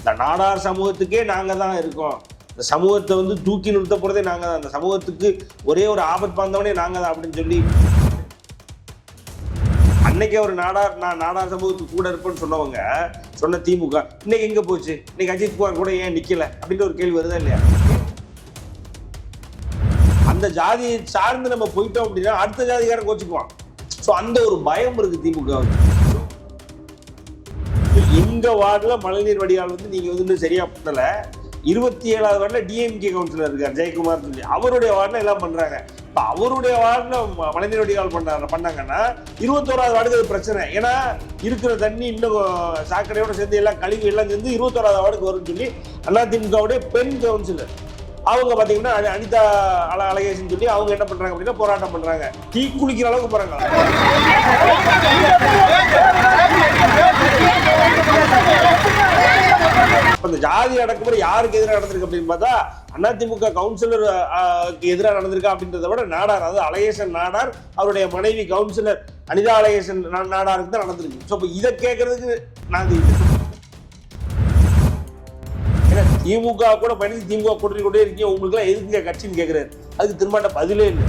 இந்த நாடார் சமூகத்துக்கே நாங்கள் தான் இருக்கோம். இந்த சமூகத்தை வந்து தூக்கி நிறுத்த போகிறதே நாங்கள் தான். அந்த சமூகத்துக்கு ஒரே ஒரு ஆபத் பாந்தவனே நாங்கள் தான் அப்படின்னு சொல்லி அன்னைக்கு அவர் நாடார் நான் நாடார் சமூகத்துக்கு கூட இருப்பேன்னு சொன்னவங்க சொன்ன திமுக இன்னைக்கு எங்கே போச்சு? இன்னைக்கு அஜித் குமார் கூட ஏன் நிற்கல அப்படின்ற ஒரு கேள்வி வருதா இல்லையா? அந்த ஜாதியை சார்ந்து நம்ம போயிட்டோம் அப்படின்னா அடுத்த ஜாதிக்காரன் கோச்சுக்குவான். ஸோ அந்த ஒரு பயம் இருக்குது திமுக இந்த வார்டில் மழைநீர் வடிகால் வந்து நீங்கள் வந்து இன்னும் சரியா இருபத்தி ஏழாவது வார்டில் டிஎம்கே கவுன்சிலர் இருக்கார் ஜெயக்குமார் சொல்லி. அவருடைய வார்டில் எல்லாம் பண்ணுறாங்க இப்போ அவருடைய வார்டில் ம- மழைநீர் வடிகால் பண்ணாங்க பண்ணாங்கன்னா இருபத்தோராவது வார்டுக்கு அது பிரச்சனை. ஏன்னா இருக்கிற தண்ணி இன்னும் சாக்கடையோட சேர்ந்து எல்லாம் கழிவு எல்லாம் சேர்ந்து இருபத்தோராவது வார்டுக்கு வரும்னு சொல்லி அதிமுகவுடைய பெண் கவுன்சிலர் அவங்க பார்த்தீங்கன்னா அனிதா அழ அழகேசன் சொல்லி அவங்க என்ன பண்ணுறாங்க அப்படின்னா போராட்டம் பண்ணுறாங்க தீ குளிக்கிற அளவுக்கு போகிறாங்க அந்த ஜாதி அடக்குமுறை யாருக்கு எதிராக நடந்திருக்கு அப்படின்னு பார்த்தா அதிமுக கவுன்சிலர் எதிராக நடந்திருக்கா அப்படின்றத விட நாடார் அதாவது அழகேசன் நாடார் அவருடைய மனைவி கவுன்சிலர் அனிதா அழகேசன் நாடாருக்கு தான் நடந்திருக்கு. ஸோ இப்போ இதை கேட்கறதுக்கு நான் இது திமுக கூட பயணிச்சு திமுக கூட்டணி கொண்டே இருக்கீங்க. உங்களுக்குலாம் எதுக்குங்க கட்சின்னு கேட்குறாரு அதுக்கு திரும்பாட்ட பதிலே இல்லை.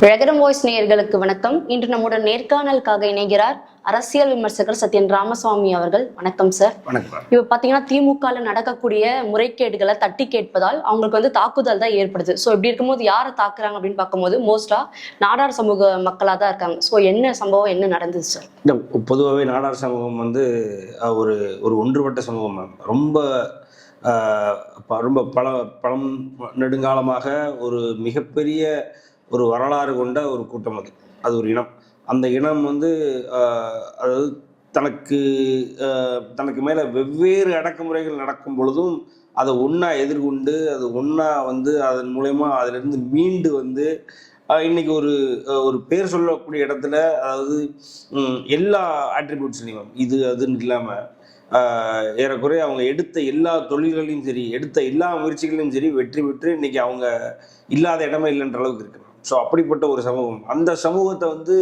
பிரகரம் வாய்ஸ் நேயர்களுக்கு வணக்கம். இன்று நம்முடன் நேர்காணலுக்காக இணைகிறார் அரசியல் விமர்சகர் சத்யன் ராமசுவாமி அவர்கள். வணக்கம் சார் வணக்கம் இப்ப பாத்தீங்கன்னா திமுகல நடக்கக்கூடிய முறைகேடுகளை தட்டி கேட்பதால் அவங்களுக்கு வந்து தாக்குதல் தான் ஏற்படுது. ஸோ இப்படி இருக்கும்போது யாரை தாக்குறாங்க அப்படின்னு பார்க்கும்போது மோஸ்டா நாடார் சமூக மக்களா தான் இருக்காங்க. ஸோ என்ன சம்பவம் என்ன நடந்தது சார் இந்த பொதுவாகவே நாடார் சமூகம் வந்து ஒரு ஒரு ஒன்றுபட்ட சமூகம். ரொம்ப ரொம்ப பல பழம் நெடுங்காலமாக ஒரு மிகப்பெரிய ஒரு வரலாறு கொண்ட ஒரு கூட்டம் அது. அது ஒரு இனம். அந்த இனம் வந்து அதாவது தனக்கு தனக்கு மேலே வெவ்வேறு அடக்குமுறைகள் நடக்கும் பொழுதும் அதை ஒன்றா எதிர்கொண்டு அது ஒன்றா வந்து அதன் மூலயமா அதிலிருந்து மீண்டு வந்து இன்னைக்கு ஒரு ஒரு பேர் சொல்லக்கூடிய இடத்துல அதாவது எல்லா ஆட்ரிபியூட்ஸ்லையும் இது அதுன்னு இல்லாமல் ஏறக்குறைய அவங்க எடுத்த எல்லா தொழில்களையும் சரி எடுத்த எல்லா முயற்சிகளையும் சரி வெற்றி பெற்று இன்னைக்கு அவங்க இல்லாத இடமே இல்லைன்ற அளவுக்கு இருக்கு. ஸோ அப்படிப்பட்ட ஒரு சமூகம். அந்த சமூகத்தை வந்து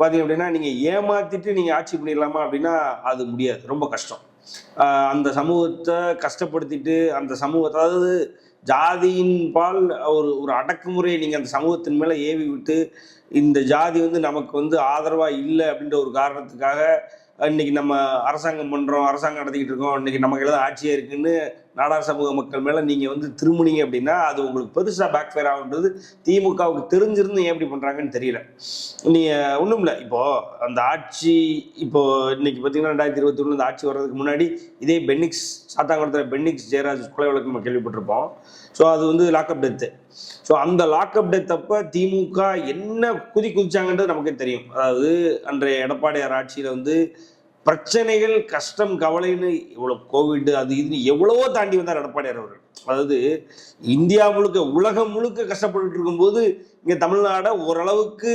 பார்த்தீங்க அப்படின்னா நீங்கள் ஏமாத்திட்டு நீங்கள் ஆட்சி பண்ணிடலாமா அப்படின்னா அது முடியாது. ரொம்ப கஷ்டம். அந்த சமூகத்தை கஷ்டப்படுத்திட்டு அந்த சமூகத்தை அதாவது ஜாதியின் பால் ஒரு ஒரு அடக்குமுறையை நீங்கள் அந்த சமூகத்தின் மேலே ஏவி விட்டு இந்த ஜாதி வந்து நமக்கு வந்து ஆதரவாக இல்லை அப்படின்ற ஒரு காரணத்துக்காக இன்னைக்கு நம்ம அரசாங்கம் பண்ணுறோம் அரசாங்கம் நடத்திக்கிட்டு இருக்கோம் இன்னைக்கு நமக்கு எல்லாம் ஆட்சியே இருக்குன்னு நாடார் சமூக மக்கள் மேலே நீங்கள் வந்து திரும்புனீங்க அப்படின்னா அது உங்களுக்கு பெருசாக பேக் ஃபயர் ஆகுன்றது திமுகவுக்கு தெரிஞ்சிருந்து ஏன் இப்படி பண்ணுறாங்கன்னு தெரியல. நீங்கள் ஒன்றும் இல்லை இப்போது அந்த ஆட்சி இப்போ இன்னைக்கு பார்த்தீங்கன்னா ரெண்டாயிரத்தி இருபத்தி ஒன்று அந்த ஆட்சி வர்றதுக்கு முன்னாடி இதே பென்னிக்ஸ் சாத்தாங்குளத்தில் பென்னிக்ஸ் ஜெயராஜ் கொலை வழக்கு நம்ம கேள்விப்பட்டிருப்போம். ஸோ அது வந்து லாக்அப் டெத்து ஸோ அந்த லாக்அப் டெத் அப்போ திமுக என்ன குதி குதிச்சாங்கன்றது நமக்கே தெரியும். அதாவது அன்றைய எடப்பாடியார் ஆட்சியில் வந்து பிரச்சனைகள் கஷ்டம் கவலைன்னு இவ்வளோ கோவிட் அது இது எவ்வளவோ தாண்டி வந்தார் எடப்பாடியார் அவர்கள். அதாவது இந்தியா முழுக்க உலகம் முழுக்க கஷ்டப்பட்டு இருக்கும்போது இங்கே தமிழ்நாடை ஓரளவுக்கு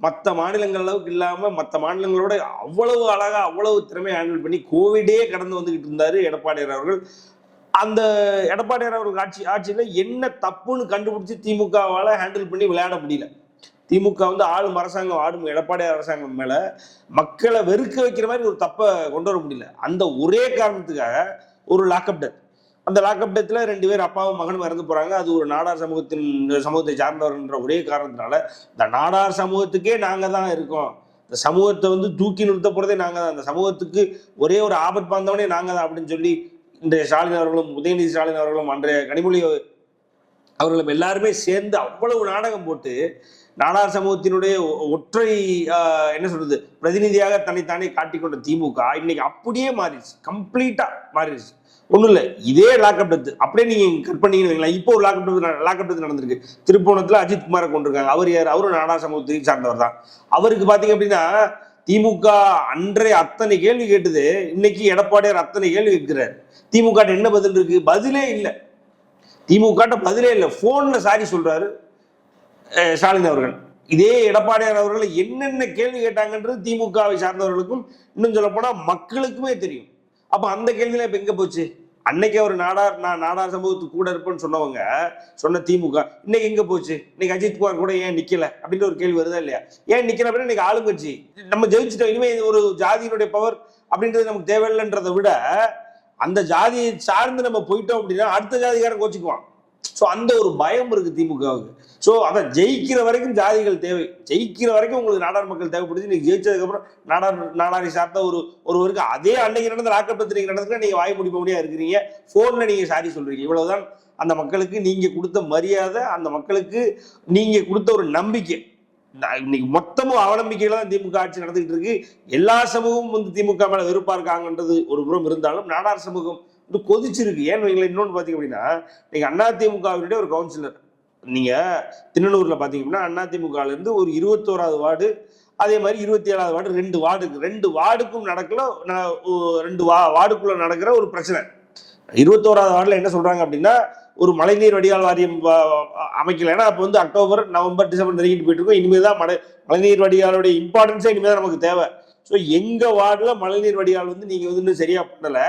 மற்ற மாநிலங்கள் அளவுக்கு இல்லாமல் மற்ற மாநிலங்களோட அவ்வளவு அழகாக அவ்வளவு திறமை ஹேண்டில் பண்ணி கோவிடே கடந்து வந்துக்கிட்டு இருந்தார் எடப்பாடியார் அவர்கள். அந்த எடப்பாடியார் அவருக்கு ஆட்சி ஆட்சியில் என்ன தப்புன்னு கண்டுபிடிச்சி திமுகவால் ஹேண்டில் பண்ணி விளையாட முடியல. திமுக வந்து ஆளும் அரசாங்கம் ஆடும் எடப்பாடியார் அரசாங்கம் மேலே மக்களை வெறுக்க வைக்கிற மாதிரி ஒரு தப்பை கொண்டு வர முடியல. அந்த ஒரே காரணத்துக்காக ஒரு லாக்அப் டெத் அந்த லாக்அப் டெத்தில் ரெண்டு பேர் அப்பாவும் மகனும் இறந்து போகிறாங்க அது ஒரு நாடார் சமூகத்தின் சமூகத்தை சார்ந்தவர்ன்ற ஒரே காரணத்தினால இந்த நாடார் சமூகத்துக்கே நாங்கள் தான் இருக்கோம். இந்த சமூகத்தை வந்து தூக்கி நிறுத்த போகிறதே நாங்கள் தான். அந்த சமூகத்துக்கு ஒரே ஒரு ஆபத் பாந்தவனே நாங்கள் தான் அப்படின்னு சொல்லி இன்றைய ஸ்டாலின் அவர்களும் உதயநிதி ஸ்டாலின் அவர்களும் அன்றைய கனிமொழி அவர்களும் எல்லாருமே சேர்ந்து அவ்வளவு நாடகம் போட்டு நாடார் சமூகத்தினுடைய ஒ- ஒற்றை என்ன சொல்றது பிரதிநிதியாக தன்னைத்தானே காட்டிக்கொண்ட திமுக இன்னைக்கு அப்படியே மாறிடுச்சு கம்ப்ளீட்டா மாறிடுச்சு. ஒன்றும் இல்லை இதே லாக்அப் டெத்து அப்படியே நீங்க கட் பண்ணீங்கன்னு இப்போ ஒரு லாக்அப் டெத்து லாக்அப் டெத்து நடந்திருக்கு. திருப்போணத்துல அஜித் குமாரை கொண்டிருக்காங்க அவர் யார்? அவரும் நாடார் சமூகத்தை சார்ந்தவர் தான். அவருக்கு பாத்தீங்க அப்படின்னா திமுக அன்றைய அத்தனை கேள்வி கேட்டது இன்னைக்கு எடப்பாடியார் அத்தனை கேள்வி கேட்கிறார். திமுக என்ன பதில் இருக்கு? பதிலே இல்லை. திமுக பதிலே இல்லை. போன்ல சாரி சொல்றாரு ஸ்டாலின் அவர்கள். இதே எடப்பாடியார் அவர்கள் என்னென்ன கேள்வி கேட்டாங்கன்றது திமுகவை சார்ந்தவர்களுக்கும் இன்னும் சொல்ல மக்களுக்குமே தெரியும். அப்ப அந்த கேள்வியெல்லாம் இப்ப எங்க போச்சு? அன்னைக்கு அவர் நாடார் நான் நாடார் சமூகத்துக்கு கூட இருப்பேன்னு சொன்னவங்க சொன்ன திமுக இன்னைக்கு எங்க போச்சு? இன்னைக்கு அஜித் குமார் கூட ஏன் நிக்கல? அப்படின்ற ஒரு கேள்வி வருதா இல்லையா? ஏன் நிக்கல அப்படின்னா இன்னைக்கு ஆளுங்கட்சி நம்ம ஜெயிச்சிட்டோம். இனிமே இது ஒரு ஜாதியினுடைய பவர் அப்படின்றது நமக்கு தேவையில்லைன்றதை விட அந்த ஜாதியை சார்ந்து நம்ம போயிட்டோம் அப்படின்னா அடுத்த ஜாதிக்காரன் கோச்சிக்குவான். ஸோ அந்த ஒரு பயம் இருக்கு திமுகவுக்கு. ஸோ அதை ஜெயிக்கிற வரைக்கும் ஜாதிகள் தேவை. ஜெயிக்கிற வரைக்கும் உங்களுக்கு நாடார் மக்கள் தேவைப்படுது. நீங்கள் ஜெயிச்சதுக்கப்புறம் நாடார் நாடாரை சார்ந்த ஒரு ஒருவருக்கு அதே அன்னைக்கு நடந்த ராக்கப்பத்திரிகை நடந்துச்சுன்னா நீங்க வாய் முடிப்ப முடியா இருக்கிறீங்க. ஃபோன்ல நீங்க சாரி சொல்றீங்க. இவ்வளவுதான். அந்த மக்களுக்கு நீங்க கொடுத்த மரியாதை அந்த மக்களுக்கு நீங்க கொடுத்த ஒரு நம்பிக்கை. இன்னைக்கு மொத்தமும் அவநம்பிக்கையில தான் திமுக ஆட்சி நடந்துகிட்டு இருக்கு. எல்லா சமூகமும் வந்து திமுக மேல வெறுப்பா இருக்காங்கன்றது ஒரு புறம் இருந்தாலும் நாடார் சமூகம் வந்து கொதிச்சிருக்கு. ஏன்னு வைங்களேன் இன்னொன்று பார்த்தீங்க அப்படின்னா நீங்கள் அண்ணா திமுகவினுடைய ஒரு கவுன்சிலர். நீங்கள் திருநூரில் பாத்தீங்கன்னா அண்ணா திமுகலேருந்து ஒரு இருபத்தோராவது வார்டு அதே மாதிரி இருபத்தி ஏழாவது வார்டு ரெண்டு வார்டுக்கு ரெண்டு வார்டுக்கும் நடக்கல ரெண்டு வா வார்டுக்குள்ளே நடக்கிற ஒரு பிரச்சனை. இருபத்தோராவது வார்டில் என்ன சொல்கிறாங்க அப்படின்னா ஒரு மழைநீர் வடிகால் வாரியம் அமைக்கல. ஏன்னா அப்போ வந்து அக்டோபர் நவம்பர் டிசம்பர் நெருங்கிட்டு போயிட்டு இருக்கோம். இனிமேல் தான் மழை மழைநீர் வடிகாலுடைய இம்பார்ட்டன்ஸே இனிமேல் தான் நமக்கு தேவை. ஸோ எங்கள் வார்டில் மழைநீர் வடிகால் வந்து நீங்கள் வந்து இன்னும் பண்ணலை.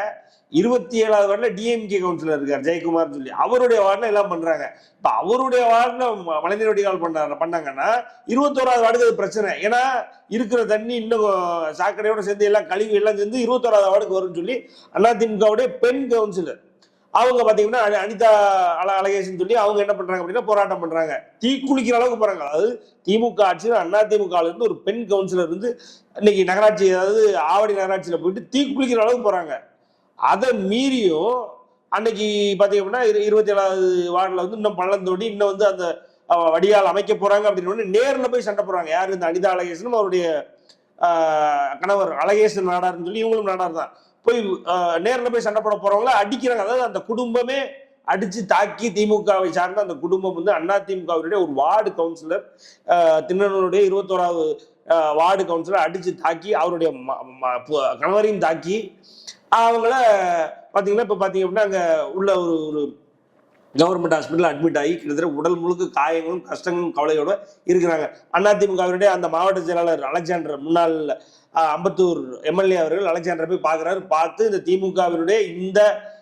இருபத்தி ஏழாவது வார்டில் டிஎம்கே கவுன்சிலர் இருக்கார் ஜெயக்குமார் சொல்லி. அவருடைய வார்டில் எல்லாம் பண்ணுறாங்க இப்போ அவருடைய வார்டில் மழைநீர் வடிகால் பண்றாங்க பண்ணாங்கன்னா இருபத்தோராவது வார்டுக்கு அது பிரச்சனை. ஏன்னா இருக்கிற தண்ணி இன்னும் சாக்கடையோடு சேர்ந்து எல்லாம் கழிவு எல்லாம் சேர்ந்து இருபத்தோராவது வார்டுக்கு வரும்னு சொல்லி அதிமுகவுடைய பெண் கவுன்சிலர் அவங்க பார்த்தீங்கன்னா அனி- அனிதா அல அலகேஷன் சொல்லி அவங்க என்ன பண்றாங்க அப்படின்னா போராட்டம் பண்றாங்க. தீ குளிக்கிற அளவுக்கு போறாங்க. அதாவது திமுக ஆட்சியில் அண்ணா திமுக இருந்து ஒரு பெண் கவுன்சிலர் இருந்து இன்னைக்கு நகராட்சி அதாவது ஆவடி நகராட்சியில் போயிட்டு தீ குளிக்கிற அளவுக்கு போறாங்க. அதை மீறியும் அன்னைக்கு பார்த்தீங்க அப்படின்னா இரு- இருபத்தி ஏழாவது வார்டில் வந்து இன்னும் பள்ளம் தோண்டி இன்னும் வந்து அந்த வடியால் அமைக்க போறாங்க அப்படின்னு உடனே போய் சண்டை போடுறாங்க. யாரு இந்த அனிதா அழகேசனும் அவருடைய கணவர் அழகேசன் நாடார்னு சொல்லி இவங்களும் நாடார் தான். போய் நேரில் போய் சண்டை போட போறவங்கள அடிக்கிறாங்க. அதாவது அந்த குடும்பமே அடிச்சு தாக்கி திமுகவை சார்ந்த அந்த குடும்பம் வந்து அண்ணா திமுகவினுடைய ஒரு வார்டு கவுன்சிலர் திருநெல்வேலியுடைய இருபத்தோராவது வார்டு கவுன்சிலர் அடிச்சு தாக்கி அவருடைய ம- ம- கணவரையும் தாக்கி அவங்கள பார்த்தீங்கன்னா இப்போ பார்த்தீங்க அப்படின்னா அங்கே உள்ள ஒரு ஒரு கவர்மெண்ட் ஹாஸ்பிட்டலில் அட்மிட் ஆகி கிட்டத்தட்ட உடல் முழுக்க காயங்களும் கஷ்டங்களும் கவலையோடு இருக்கிறாங்க. அதிமுகவினுடைய அந்த மாவட்ட செயலாளர் அலெக்சாண்டர் முன்னாள் அம்பத்தூர் எம்எல்ஏ அவர்கள் அலெக்சாண்டர் போய் பார்க்குறாரு. பார்த்து இந்த திமுகவினுடைய இந்த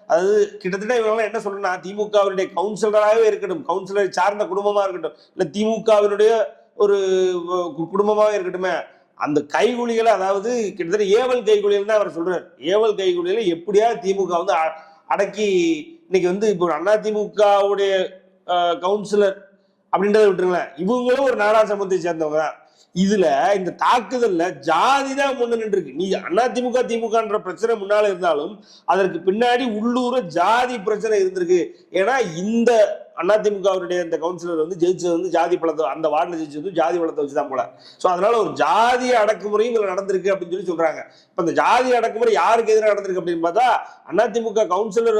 அதாவது கிட்டத்தட்ட இவங்க என்ன சொல்லணும்னா திமுகவினுடைய கவுன்சிலராகவே இருக்கட்டும் கவுன்சிலரை சார்ந்த குடும்பமாக இருக்கட்டும் இல்லை திமுகவினுடைய ஒரு குடும்பமாக இருக்கட்டுமே அந்த கைகுலிகளை அதாவது கிட்டத்தட்ட ஏவல் கைகுலிகள் தான் அவர் சொல்றார். ஏவல் கைகுலிகளை எப்படியா திமுக வந்து அ- அடக்கி இன்னைக்கு வந்து இப்போ அண்ணா திமுகவுடைய கவுன்சிலர் அப்படின்றத விட்டுருங்களேன். இவங்களும் ஒரு நாடா சமூகத்தை சேர்ந்தவங்க தான். இதுல இந்த தாக்குதல்ல ஜாதி தான் முன்ன நின்று நீ அண்ணா திமுக திமுகன்ற பிரச்சனை முன்னால இருந்தாலும் அதற்கு பின்னாடி உள்ளூர ஜாதி பிரச்சனை இருந்திருக்கு. ஏன்னா இந்த அதிமுக அவருடைய இந்த கவுன்சிலர் வந்து ஜெயிச்சது வந்து ஜாதி பழத்தை அந்த வார்டில் ஜெயிச்சது ஜாதி பழத்தை வச்சு தான் போல. ஸோ அதனால ஒரு ஜாதி அடக்குமுறையும் இதில் நடந்திருக்கு அப்படின்னு சொல்லி சொல்றாங்க. இப்போ இந்த ஜாதி அடக்குமுறை யாருக்கு எதிராக நடந்திருக்கு அப்படின்னு பார்த்தா அதிமுக கவுன்சிலர்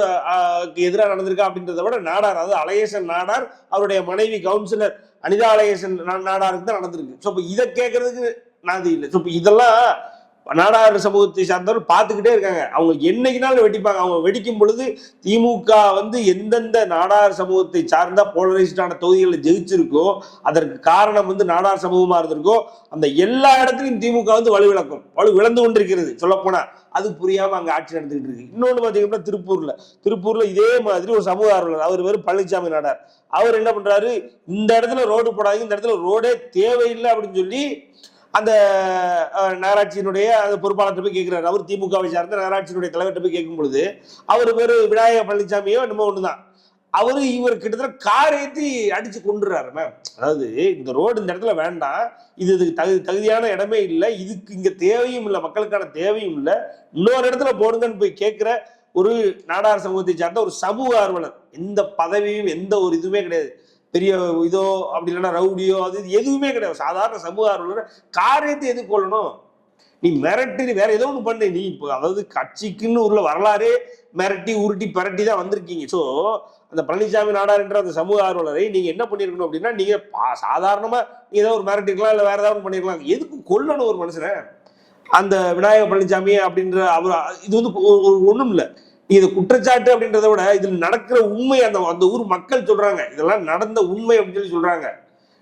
எதிராக நடந்திருக்கா அப்படின்றத விட நாடார் அதாவது அலையேசன் நாடார் அவருடைய மனைவி கவுன்சிலர் அனிதாலயேசன் நாடாருக்கு தான் நடந்திருக்கு. ஸோ இப்போ இதை கேட்கறதுக்கு நாதி இல்லை. ஸோ இப்போ இதெல்லாம் நாடார் சமூகத்தை சார்ந்தவர்கள் பார்த்துக்கிட்டே இருக்காங்க. அவங்க என்னைக்குனாலும் வெடிப்பாங்க. அவங்க வெடிக்கும் பொழுது திமுக வந்து எந்தெந்த நாடார் சமூகத்தை சார்ந்த போலரைஸ்டான தொகுதிகளில் ஜெயிச்சிருக்கோ அதற்கு காரணம் வந்து நாடார் சமூகமாக இருந்திருக்கோ அந்த எல்லா இடத்துலையும் திமுக வந்து வலுவிளக்கும். வலு விளந்து கொண்டிருக்கிறது. சொல்லப்போனால் அது புரியாம அங்க ஆட்சி நடந்துகிட்டு இருக்கு. இன்னொன்னு பாத்தீங்கன்னா திருப்பூர்ல. திருப்பூர்ல இதே மாதிரி ஒரு சமூக ஆர்வலர் அவர் பேரு பழனிசாமி நாடார். அவர் என்ன பண்றாரு? இந்த இடத்துல ரோடு போடாதீங்க இந்த இடத்துல ரோடே தேவையில்லை அப்படின்னு சொல்லி அந்த நகராட்சியினுடைய அந்த பொறுப்பாளர்கிட்ட போய் கேட்கிறாரு அவர் திமுகவை சார்ந்த நகராட்சியினுடைய தலைவர்கிட்ட போய் கேட்கும் பொழுது அவர் பேரு விநாயக பழனிசாமியோ என்னமோ ஒன்று தான் அவரு இவர் கிட்டத்தட்ட கார் ஏற்றி அடிச்சு கொண்டுறாரு மேம் அதாவது இந்த ரோடு இந்த இடத்துல வேண்டாம். இது இதுக்கு தகுதி தகுதியான இடமே இல்லை. இதுக்கு இங்க தேவையும் இல்லை. மக்களுக்கான தேவையும் இல்லை. இன்னொரு இடத்துல போடுங்கன்னு போய் கேட்கிற ஒரு நாடார் சமூகத்தை சார்ந்த ஒரு சமூக ஆர்வலர். எந்த பதவியும் எந்த ஒரு இதுவுமே கிடையாது. பெரிய இதோ அப்படி இல்லைன்னா ரவுடியோ அது இது எதுவுமே கிடையாது. சாதாரண சமூக ஆர்வலர் காரியத்தை எதிர்கொள்ளணும் நீ மிரட்டி நீ வேற ஏதோ ஒன்று பண்ணு. நீ இப்போ அதாவது கட்சிக்குன்னு உள்ள வரலாறே மிரட்டி உருட்டி பரட்டி தான் வந்திருக்கீங்க. ஸோ அந்த பழனிசாமி நாடார் என்ற அந்த சமூக ஆர்வலரை நீங்க என்ன பண்ணிருக்கணும் அப்படின்னா நீங்க பா- சாதாரணமா நீ ஒரு மிரட்டிருக்கலாம் இல்லை வேற ஏதாவது பண்ணிருக்கலாம். எதுக்கு கொல்லணும் ஒரு மனுஷனை? அந்த விநாயக பழனிசாமி அப்படின்ற அவர் இது வந்து ஒரு- ஒரு ஒண்ணும் இல்லை. இது குற்றச்சாட்டு அப்படின்றத விட இதில் நடக்கிற உண்மை அந்த அந்த ஊர் மக்கள் சொல்றாங்க. இதெல்லாம் நடந்த உண்மை அப்படின்னு சொல்லி சொல்றாங்க.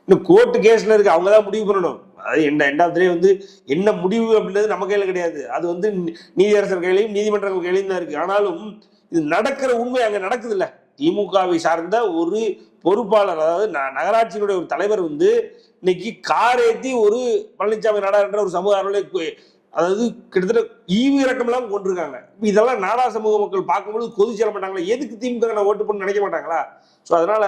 இன்னும் கோர்ட்டு கேஸ்ல இருக்கு. அவங்க தான் முடிவு பண்ணணும். அது என்ன எண்ட் ஆஃப் வந்து என்ன முடிவு அப்படின்றது நம்ம கையில கிடையாது. அது வந்து நீதியரசர் கையிலையும் நீதிமன்றங்கள் கையிலையும் தான் இருக்கு. ஆனாலும் இது நடக்கிற உண்மை அங்க நடக்குது இல்லை திமுகவை சார்ந்த ஒரு பொறுப்பாளர் அதாவது ந- நகராட்சியினுடைய ஒரு தலைவர் வந்து இன்னைக்கு கார் ஒரு பழனிசாமி நாடார் என்ற ஒரு சமூக ஆர்வலை அதாவது கிட்டத்தட்ட ஈவு இறக்கம்லாம் கொண்டிருக்காங்க. இதெல்லாம் நாடா சமூக மக்கள் பார்க்கும்போது கொதி சேர மாட்டாங்களா? எதுக்கு திமுக நான் ஓட்டு பண்ண நினைக்க மாட்டாங்களா? ஸோ அதனால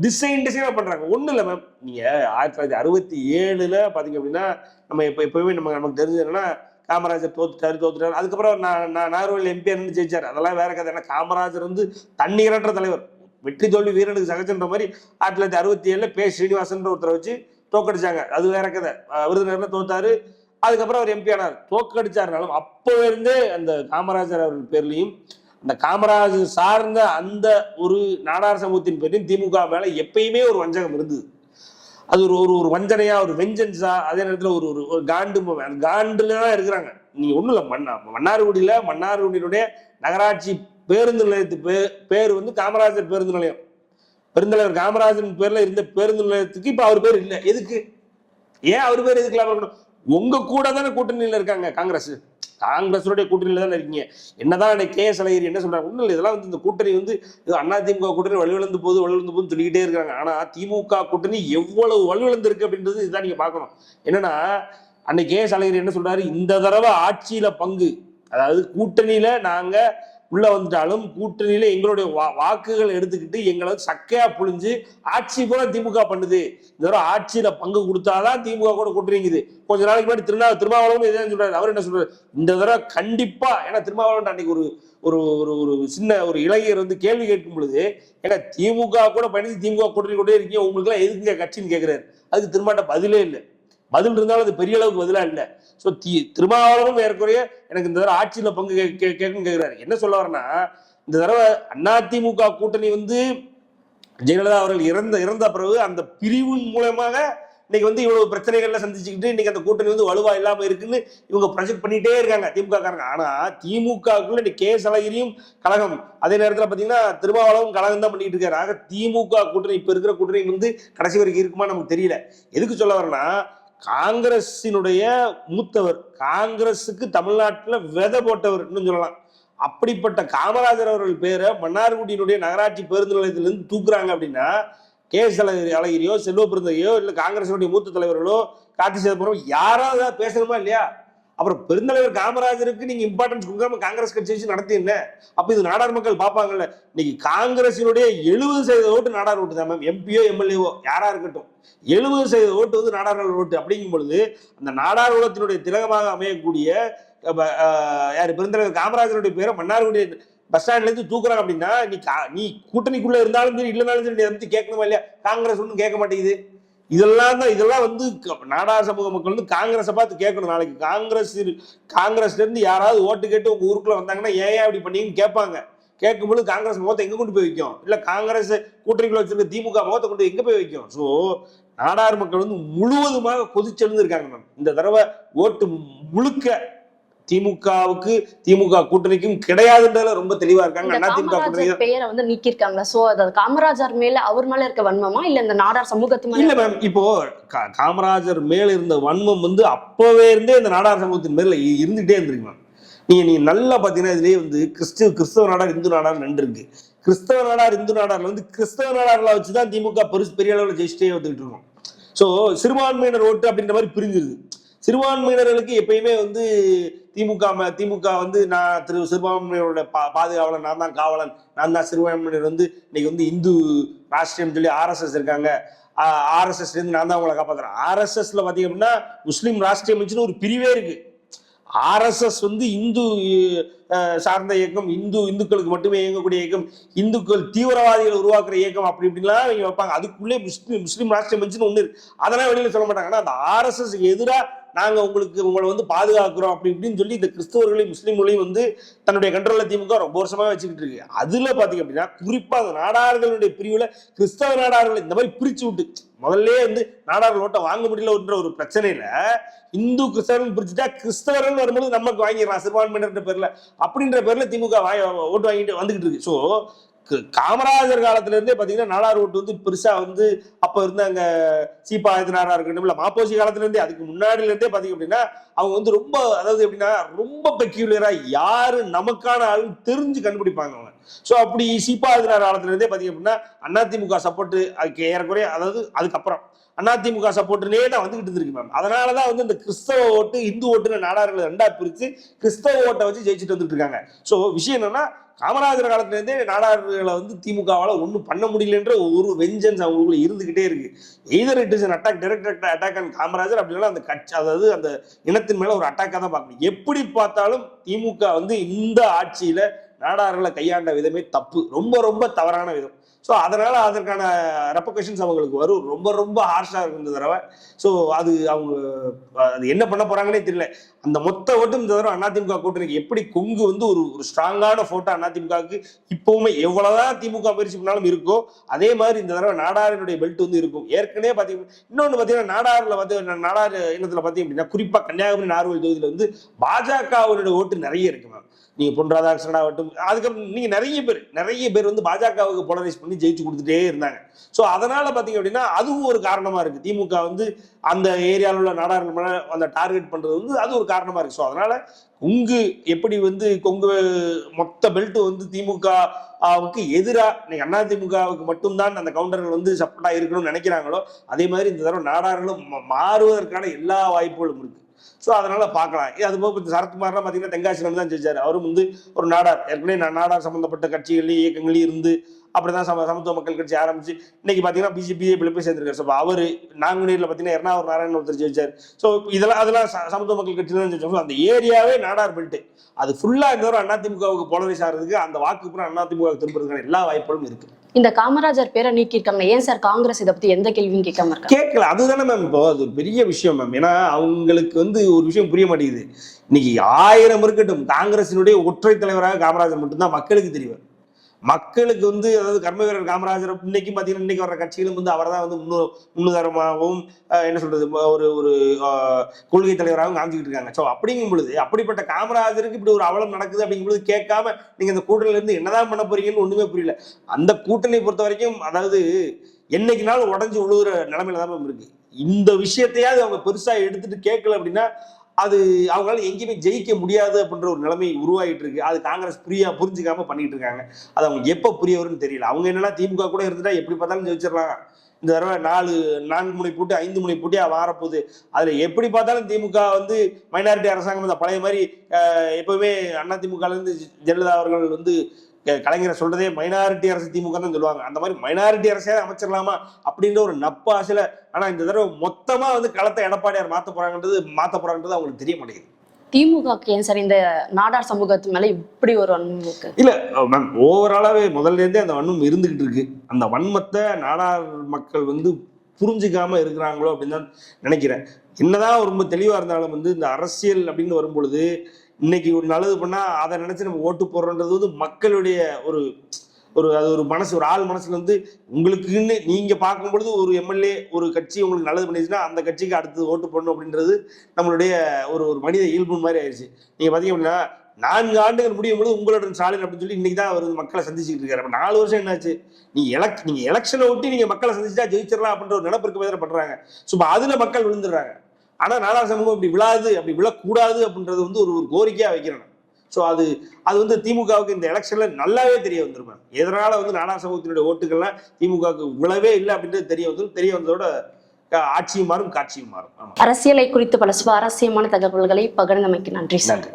டிசைன் டிசைனாக பண்றாங்க. ஒன்றும் இல்லை மேம் நீங்க ஆயிரத்தி தொள்ளாயிரத்தி அறுபத்தி ஏழுல பாத்தீங்க அப்படின்னா நம்ம இப்போ எப்பவுமே நம்ம நமக்கு தெரிஞ்சது என்னன்னா காமராஜர் தோத்துட்டாரு தோத்துட்டாரு. அதுக்கப்புறம் நான் நான் நாகர்கோவில் எம்பி ஜெயிச்சார். அதெல்லாம் வேற கதை. ஏன்னா காமராஜர் வந்து தண்ணீரற்ற தலைவர். வெற்றி தோல்வி வீரனுக்கு சகஜன்ற மாதிரி ஆயிரத்தி தொள்ளாயிரத்தி அறுபத்தி ஏழில் பே. ஸ்ரீனிவாசன்ற ஒருத்தரை வச்சு தோக்கடிச்சாங்க. அது வேற கதை. விருதுநகரில் தோத்தாரு. அதுக்கப்புறம் அவர் எம்பி ஆனார். தோக்கடிச்சாருனாலும் அப்போ இருந்தே அந்த காமராஜர் அவர்கள் பேர்லையும் அந்த காமராஜர் சார்ந்த அந்த ஒரு நாடார் சமூகத்தின் பேரையும் திமுக மேல எப்பயுமே ஒரு வஞ்சகம் இருந்தது. அது ஒரு ஒரு ஒரு வஞ்சனையா ஒரு வெஞ்சன்ஸா அதே நேரத்தில் ஒரு ஒரு ஒரு காண்டு காண்டுல தான் இருக்கிறாங்க. நீங்க ஒண்ணும் இல்லை மன்னா மன்னார்குடியில மன்னார்குடியினுடைய நகராட்சி பேருந்து நிலையத்து பே பேர் வந்து காமராஜர் பேருந்து நிலையம். பெருந்தலைவர் காமராஜன் பேர்ல இருந்த பேருந்து நிலையத்துக்கு இப்போ அவர் பேர் இல்லை. எதுக்கு? ஏன் அவர் பேர் எதுக்கு இல்லாமல் இருக்கணும் உங்க கூட தானே கூட்டணியில் இருக்காங்க காங்கிரஸ். காங்கிரஸுடைய கூட்டணியில் தானே இருக்கீங்க. என்னதான் கே எஸ் அழகிரி என்ன சொல்றாங்க? ஒண்ணும் இல்லை இதெல்லாம் வந்து இந்த கூட்டணி வந்து அண்ணா திமுக கூட்டணி வலுவிழந்து போகுது வலுவிழந்து போது சொல்லிக்கிட்டே இருக்காங்க ஆனா திமுக கூட்டணி எவ்வளவு வலுவிழந்து இருக்கு அப்படின்றது இதுதான் நீங்க பார்க்கணும். என்னன்னா அன்னைக்கு கே எஸ் அழகிரி என்ன சொல்றாரு? இந்த தடவை ஆட்சியில பங்கு. அதாவது கூட்டணியில நாங்க உள்ள வந்துட்டாலும் கூட்டணியில எங்களுடைய வா- வாக்குகள் எடுத்துக்கிட்டு எங்களை சக்கையா புழிஞ்சு ஆட்சி கூட திமுக பண்ணுது. இந்த தடவை ஆட்சியில பங்கு கொடுத்தாதான் திமுக கூட கூட்டணிங்குது. கொஞ்ச நாளைக்கு முன்னாடி திருநா திருமாவளவன் இதே சொல்றாரு. அவர் என்ன சொல்றாரு? இந்த தடவை கண்டிப்பா ஏன்னா திருமாவளவன் அன்னைக்கு ஒரு ஒரு ஒரு ஒரு சின்ன ஒரு இளைஞர் வந்து கேள்வி கேட்கும் பொழுது ஏன்னா திமுக கூட பயணித்து திமுக கூட்டணி கொண்டே இருக்கீங்க உங்களுக்கு எல்லாம் எதுக்குங்க கட்சின்னு கேட்கிறாரு அதுக்கு திருமாட்ட பதிலே இல்லை. பதில் இருந்தாலும் அது பெரிய அளவுக்கு பதிலா இல்லை. ஸோ தி திருமாவளவனும் ஏற்குறைய எனக்கு இந்த தடவை ஆட்சியில் பங்கு கே- கேட்குன்னு கேட்குறாரு. என்ன சொல்ல வரேன்னா இந்த தடவை அதிமுக கூட்டணி வந்து ஜெயலலிதா அவர்கள் இறந்த இறந்த பிறகு அந்த பிரிவின் மூலமாக இன்னைக்கு வந்து இவ்வளவு பிரச்சனைகள்ல சந்திச்சுக்கிட்டு இன்னைக்கு அந்த கூட்டணி வந்து வலுவா இல்லாம இருக்குன்னு இவங்க ப்ரொஜெக்ட் பண்ணிட்டே இருக்காங்க திமுக காரங்க ஆனா திமுகக்குள்ள இன்னைக்கு கே. சலகிரியும் கழகம். அதே நேரத்துல பாத்தீங்கன்னா திருமாவளவும் கழகம் தான் பண்ணிட்டு இருக்காரு. ஆக திமுக கூட்டணி இப்ப இருக்கிற கூட்டணி வந்து கடைசி வரைக்கும் இருக்குமா நமக்கு தெரியல. எதுக்கு சொல்ல வரேன்னா காங்கிரசினுடைய மூத்தவர் காங்கிரஸுக்கு தமிழ்நாட்டில் விதை போட்டவர் இன்னும் சொல்லலாம். அப்படிப்பட்ட காமராஜர் அவர்கள் பேரை மன்னார்குடியினுடைய நகராட்சி பேருந்து நிலையத்திலிருந்து தூக்குறாங்க அப்படின்னா கே எஸ் அழகிரி அழகிரியோ செல்வ பிறந்தையோ இல்லை காங்கிரஸினுடைய மூத்த தலைவர்களோ கார்த்தி சிதம்பரம் யாராவது பேசணுமா இல்லையா? அப்புறம் பெருந்தலைவர் காமராஜருக்கு நீங்க இம்பார்ட்டன்ஸ் கொடுக்காம காங்கிரஸ் கட்சி வச்சு நடத்தி என்ன? அப்ப இது நாடார் மக்கள் பார்ப்பாங்கல்ல. இன்னைக்கு காங்கிரசினுடைய எழுபது சதவீத ஓட்டு நாடார் ஓட்டு தான் மேம் எம்பியோ எம்எல்ஏவோ யாரா இருக்கட்டும். எழுபது சதவீத ஓட்டு வந்து நாடார் ஓட்டு. அப்படிங்கும் பொழுது அந்த நாடார் உலகத்தினுடைய திலகமாக அமையக்கூடிய யார்? பெருந்தலைவர் காமராஜருடைய பேரை மன்னார்குடி பஸ் ஸ்டாண்ட்ல இருந்து தூக்குறாங்க அப்படின்னா நீ கா- நீ கூட்டணிக்குள்ள இருந்தாலும் சரி இல்லைனாலும் சரி நீ வந்து கேட்கணுமா இல்லையா? காங்கிரஸ் ஒன்றும் கேட்க மாட்டேங்குது. இதெல்லாம் தான் இதெல்லாம் வந்து க- சமூக மக்கள் வந்து காங்கிரஸை பார்த்து கேட்கணும். நாளைக்கு காங்கிரஸ் காங்கிரஸ்லேருந்து யாராவது ஓட்டு கேட்டு உங்கள் ஊருக்குள்ள வந்தாங்கன்னா ஏன் அப்படி பண்ணீங்கன்னு கேட்பாங்க. கேட்கும்போது காங்கிரஸ் முகத்தை எங்கே கொண்டு போய் வைக்கும்? இல்லை காங்கிரஸ் கூட்டணிக்குள்ள வச்சிருக்க திமுக முகத்தை கொண்டு எங்கே போய் வைக்கும்? ஸோ நாடார் மக்கள் வந்து முழுவதுமாக கொதிச்செழுந்து இருக்காங்க மேம். இந்த தடவை ஓட்டு முழுக்க திமுகவுக்கு திமுக கூட்டணிக்கும் கிடையாதுன்றதுல ரொம்ப தெளிவா இருக்காங்க. அண்ணா திமுக கூட்டணி பெயரை வந்து நீக்கியிருக்காங்களா? சோ அது காமராஜர் மேல அவர் மேல இருக்க வன்மமா? இல்ல இந்த நாடார் சமூகத்து மேல? இல்ல மேம் இப்போ காமராஜர் மேல இருந்த வன்மம் வந்து அப்பவே இருந்தே இந்த நாடார் சமூகத்தின் மேல இருந்துகிட்டே இருந்திருக்கு மேம் நீங்க நீங்க நல்லா பாத்தீங்கன்னா இதுலயே வந்து கிறிஸ்துவ கிறிஸ்தவ நாடார் இந்து நாடார் இருக்கு கிறிஸ்தவ நாடார் இந்து நாடார்ல வந்து கிறிஸ்தவ நாடார்ல வச்சுதான் திமுக பெருசு பெரிய அளவுல ஜெயிச்சிட்டே வந்துட்டு இருக்கோம். சோ சிறுபான்மையினர் ஓட்டு அப்படின்ற மாதிரி பிரிஞ்சிருது. சிறுபான்மையினர்களுக்கு எப்பயுமே வந்து திமுக ம- திமுக வந்து நான் திரு சிறுபான்மையினரோட பா பாதுகாவலன் நான் தான் காவலன் நான் தான் சிறுபான்மையினர் வந்து இன்னைக்கு வந்து இந்து ராஷ்டிரம் சொல்லி ஆர்எஸ்எஸ் இருக்காங்க. ஆர்எஸ்எஸ்ல இருந்து நான் தான் உங்களை காப்பாற்றுறேன் ஆர்எஸ்எஸ்ல பார்த்தீங்க அப்படின்னா முஸ்லீம் ராஷ்டிரிய அமைச்சுன்னு ஒரு பிரிவே இருக்கு. ஆர்எஸ்எஸ் வந்து இந்து சார்ந்த இயக்கம் இந்து இந்துக்களுக்கு மட்டுமே இயங்கக்கூடிய இயக்கம் இந்துக்கள் தீவிரவாதிகளை உருவாக்குற இயக்கம் அப்படி இப்படிலாம் இவங்க வைப்பாங்க. அதுக்குள்ளே முஸ்லீம் முஸ்லீம் ராஷ்டிரம் அமைச்சுன்னு ஒன்று இருக்கு. அதெல்லாம் வெளியில சொல்ல மாட்டாங்க. ஆனால் அந்த ஆர்எஸ்எஸ் எதிராக நாங்க உங்களுக்கு உங்களை வந்து பாதுகாக்கிறோம் அப்படி இப்படின்னு சொல்லி இந்த கிறிஸ்தவர்களையும் முஸ்லீம்களையும் வந்து தன்னுடைய கண்ட்ரோலில் திமுக ரொம்ப வருஷமா வச்சுக்கிட்டு இருக்கு. அதுல பாத்தீங்க அப்படின்னா குறிப்பா அந்த நாடார்களுடைய பிரிவுல கிறிஸ்தவ நாடார்களை இந்த மாதிரி பிரிச்சு விட்டு முதல்ல வந்து நாடார்கள் ஓட்டை வாங்க முடியலன்ற ஒரு பிரச்சனையில இந்து கிறிஸ்தவர்கள் பிரிச்சுட்டா கிறிஸ்தவர்கள் வரும்போது நமக்கு வாங்கிடலாம். சிறுபான்மையினர் பேர்ல. அப்படின்ற பேர்ல திமுக ஓட்டு வாங்கிட்டு வந்துகிட்டு இருக்கு. ஸோ காமராஜர் காலத்துல பார்த்தீங்கன்னா நாடார் ஓட்டு வந்து பெருசாக வந்து அப்போ இருந்த அங்கே சீப்பாயத்தினாராக இருக்கட்டும் இல்லை மாப்போசி காலத்துலேருந்தே அதுக்கு முன்னாடிலேருந்தே பார்த்தீங்க அப்படின்னா அவங்க வந்து ரொம்ப அதாவது எப்படின்னா ரொம்ப பெக்யூலியராக யார் நமக்கான ஆள் தெரிஞ்சு கண்டுபிடிப்பாங்க அவங்க. ஸோ அப்படி சீப்பாயத்தினார் காலத்துலேருந்தே பார்த்தீங்க அப்படின்னா அதிமுக சப்போர்ட்டு அதுக்கு ஏறக்குறைய அதாவது அதுக்கப்புறம் அதிமுக சப்போர்ட்னே தான் வந்துகிட்டு இருந்திருக்கு மேம் அதனாலதான் வந்து இந்த கிறிஸ்தவ ஓட்டு இந்து ஓட்டுன்னு நாடார்களை ரெண்டா பிரித்து கிறிஸ்தவ ஓட்டை வச்சு ஜெயிச்சுட்டு வந்துட்டு இருக்காங்க. ஸோ விஷயம் என்னன்னா காமராஜர் காலத்துலேருந்தே நாடார்களை வந்து திமுகவால் ஒன்றும் பண்ண முடியலன்ற ஒரு வெஞ்சன்ஸ் அவங்களுக்குள்ள இருந்துகிட்டே இருக்கு. Either it is an attack direct attack and Kamarajar அப்படின்னா அந்த கட்சி அதாவது அந்த இனத்தின் மேலே ஒரு அட்டாக்காக தான் பார்க்கணும். எப்படி பார்த்தாலும் திமுக வந்து இந்த ஆட்சியில் நாடார்களை கையாண்ட விதமே தப்பு. ரொம்ப ரொம்ப தவறான விதம். ஸோ அதனால் அதற்கான ரெப்பகேஷன்ஸ் அவங்களுக்கு வரும். ரொம்ப ரொம்ப ஹார்ஷாக இருக்கும் இந்த தடவை. ஸோ அது அவங்க அது என்ன பண்ண போகிறாங்கன்னே தெரியல. அந்த மொத்த ஓட்டும் இந்த தடவை அதிமுக கூட்டணிக்கு எப்படி கொங்கு வந்து ஒரு ஒரு ஸ்ட்ராங்கான ஃபோட்டோ அதிமுகவுக்கு இப்போவுமே எவ்வளோதான் திமுக முயற்சி பண்ணாலும் இருக்கோ அதே மாதிரி இந்த தடவை நாடாரினுடைய பெல்ட் வந்து இருக்கும். ஏற்கனவே பார்த்தீங்கன்னா இன்னொன்று பார்த்தீங்கன்னா நாடாரில் வந்து நாடார் இனத்தில் பார்த்தீங்க அப்படின்னா குறிப்பாக கன்னியாகுமரி நார்வல் தொகுதியில் வந்து பாஜகவினுடைய ஓட்டு நிறைய இருக்கு நீங்கள் நீங்க பொன் ராதாகிருஷ்ணன் ஆகட்டும் அதுக்கப்புறம் நீங்க நிறைய பேர் நிறைய பேர் வந்து பாஜகவுக்கு போலரைஸ் பண்ணி ஜெயிச்சு கொடுத்துட்டே இருந்தாங்க. ஸோ அதனால பாத்தீங்க அப்படின்னா அதுவும் ஒரு காரணமா இருக்கு. திமுக வந்து அந்த ஏரியாவில் உள்ள நாடாளுமன்ற அந்த டார்கெட் பண்றது வந்து அது ஒரு காரணமா இருக்கு. ஸோ அதனால கொங்கு எப்படி வந்து கொங்கு மொத்த பெல்ட் வந்து திமுகவுக்கு எதிராக இன்னைக்கு அண்ணா திமுகவுக்கு மட்டும்தான் அந்த கவுண்டர்கள் வந்து சப்போர்ட்டா இருக்கணும்னு நினைக்கிறாங்களோ அதே மாதிரி இந்த தடவை நாடார்களும் மாறுவதற்கான எல்லா வாய்ப்புகளும் இருக்கு. ஸோ அதனால பார்க்கலாம். அது போக இப்ப சரத்குமார்லாம் பார்த்தீங்கன்னா தென்காசியில் தான் ஜெயிச்சாரு. அவரும் வந்து ஒரு நாடார். ஏற்கனவே நான் நாடார் சம்மந்தப்பட்ட கட்சிகள்லேயும் இயக்கங்களையும் இருந்து அப்படிதான் சம சமத்துவ மக்கள் கட்சி ஆரம்பிச்சு இன்னைக்கு பார்த்தீங்கன்னா பிஜேபி போய் சேர்ந்திருக்காரு. ஸோ அவர் நாங்குநீரில் பார்த்தீங்கன்னா எர்ணாவூர் நாராயணன் ஒருத்தர் ஜெயிச்சார். ஸோ இதெல்லாம் அதெல்லாம் சமத்துவ மக்கள் கட்சி தான் ஜெயிச்சோம் அந்த ஏரியாவே நாடார் பெல்ட்டு அது ஃபுல்லாக இந்த அதிமுகவுக்கு போலரைஸ் ஆகிறதுக்கு அந்த வாக்கு பூரா அதிமுக திரும்புறதுக்கான எல்லா வாய்ப்புகளும் இருக்குது இந்த காமராஜர் பேரை நீக்கியிருக்காங்க. ஏன் சார் காங்கிரஸ் இதை பத்தி எந்த கேள்வியும் கேட்காம இருக்காங்க? கேட்கல. அதுதானே மேம் இப்போ அது பெரிய விஷயம் மேம் ஏன்னா அவங்களுக்கு வந்து ஒரு விஷயம் புரிய மாட்டேங்குது. இன்னைக்கு ஆயிரம் இருக்கட்டும். காங்கிரசினுடைய ஒற்றை தலைவராக காமராஜர் மட்டும்தான் மக்களுக்கு தெரியும். மக்களுக்கு வந்து அதாவது கர்ம வீரர் காமராஜர் இன்னைக்கு பார்த்தீங்கன்னா இன்னைக்கு வர்ற கட்சிகளும் வந்து அவர் தான் வந்து முன்னு முன்னுதாரமாகவும் என்ன சொல்றது ஒரு ஒரு கொள்கை தலைவராகவும் காமிச்சிக்கிட்டு இருக்காங்க. ஸோ அப்படிங்கும் பொழுது அப்படிப்பட்ட காமராஜருக்கு இப்படி ஒரு அவலம் நடக்குது அப்படிங்கும் பொழுது கேட்காம நீங்கள் இந்த கூட்டணியிலேருந்து என்னதான் பண்ண போறீங்கன்னு ஒன்றுமே புரியல. அந்த கூட்டணியை பொறுத்த வரைக்கும் அதாவது என்னைக்குனாலும் உடஞ்சி உழுகுற நிலமையில தான் மேம் இருக்கு. இந்த விஷயத்தையாவது அவங்க பெருசாக எடுத்துட்டு கேட்கல அப்படின்னா அது அவங்களால எங்கேயுமே ஜெயிக்க முடியாது அப்படின்ற ஒரு நிலைமை உருவாகிட்டு இருக்கு அது காங்கிரஸ் புரியா புரிஞ்சுக்காம பண்ணிட்டு இருக்காங்க. அது அவங்க எப்ப புரிய வரும்னு தெரியல. அவங்க என்னன்னா திமுக கூட இருந்துட்டா எப்படி பார்த்தாலும் ஜெயிச்சிடலாம். இந்த தடவை நாலு நான்கு முனை போட்டு ஐந்து முனை போட்டி வாரப்போகுது. அதுல எப்படி பார்த்தாலும் திமுக வந்து மைனாரிட்டி அரசாங்கம் இந்த பழைய மாதிரி எப்பவுமே அண்ணா திமுகல இருந்து ஜெயலலிதா அவர்கள் வந்து கலைஞரை சொல்றதே மைனாரிட்டி அரசு திமுக தான் சொல்லுவாங்க. அந்த மாதிரி மைனாரிட்டி அரசே அமைச்சிடலாமா அப்படின்ற ஒரு நப்பாசையில ஆனா இந்த தடவை மொத்தமா வந்து களத்தை எடப்பாடியார் மாத்த போறாங்கன்றது மாத்த போறாங்கன்றது அவங்களுக்கு தெரிய மாட்டேங்குது. திமுகக்கு ஏன் சார் இந்த நாடார் சமூகத்து மேல இப்படி ஒரு வன்மம் இருக்கு இல்ல மேம் ஓவராலாவே முதல்ல இருந்தே அந்த வன்மம் இருந்துகிட்டு இருக்கு. அந்த வன்மத்தை நாடார் மக்கள் வந்து புரிஞ்சுக்காம இருக்கிறாங்களோ அப்படின்னு தான் நினைக்கிறேன். என்னதான் ரொம்ப தெளிவா இருந்தாலும் வந்து இந்த அரசியல் அப்படின்னு வரும்பொழுது இன்னைக்கு ஒரு நல்லது பண்ணா அதை நினைச்சு நம்ம ஓட்டு போடுறோன்றது வந்து மக்களுடைய ஒரு ஒரு அது ஒரு மனசு ஒரு ஆள் மனசுல வந்து உங்களுக்குன்னு நீங்க பார்க்கும் பொழுது ஒரு எம்எல்ஏ ஒரு கட்சி உங்களுக்கு நல்லது பண்ணிடுச்சுன்னா அந்த கட்சிக்கு அடுத்து ஓட்டு போடணும் அப்படின்றது நம்மளுடைய ஒரு ஒரு மனித இயல்பு மாதிரி ஆயிடுச்சு. நீங்க பாத்தீங்க அப்படின்னா நான்கு ஆண்டுகள் முடியும் பொழுது உங்களுடன் ஸ்டாலின் அப்படின்னு சொல்லி இன்னைக்கு தான் அவர் மக்களை சந்திச்சுட்டு இருக்காரு. நாலு வருஷம் என்னாச்சு? நீ எலக் நீங்க எலெக்ஷனை ஒட்டி நீங்க மக்களை சந்திச்சா ஜெயிச்சிடலாம் அப்படின்ற ஒரு நிலப்பிற்கு வேற பண்றாங்க. ஸோ அதுல மக்கள் விழுந்துடுறாங்க. ஆனா நாடார் சமூகம் இப்படி விழாது அப்படி விழக்கூடாது அப்படின்றது வந்து ஒரு ஒரு கோரிக்கையா வைக்கிறேன் ஸோ அது அது வந்து திமுகவுக்கு இந்த எலெக்ஷன்ல நல்லாவே தெரிய வந்திருப்பாங்க எதனால வந்து நாடார் சமூகத்தினுடைய ஓட்டுகள்லாம் திமுகவுக்கு விழவே இல்லை அப்படின்றது தெரிய வந்து தெரிய வந்ததோட ஆட்சியும் மாறும் காட்சியும் மாறும். அரசியலை குறித்து பல சுவாரஸ்யமான தகவல்களை பகிர்ந்தமைக்கு நன்றி சார்.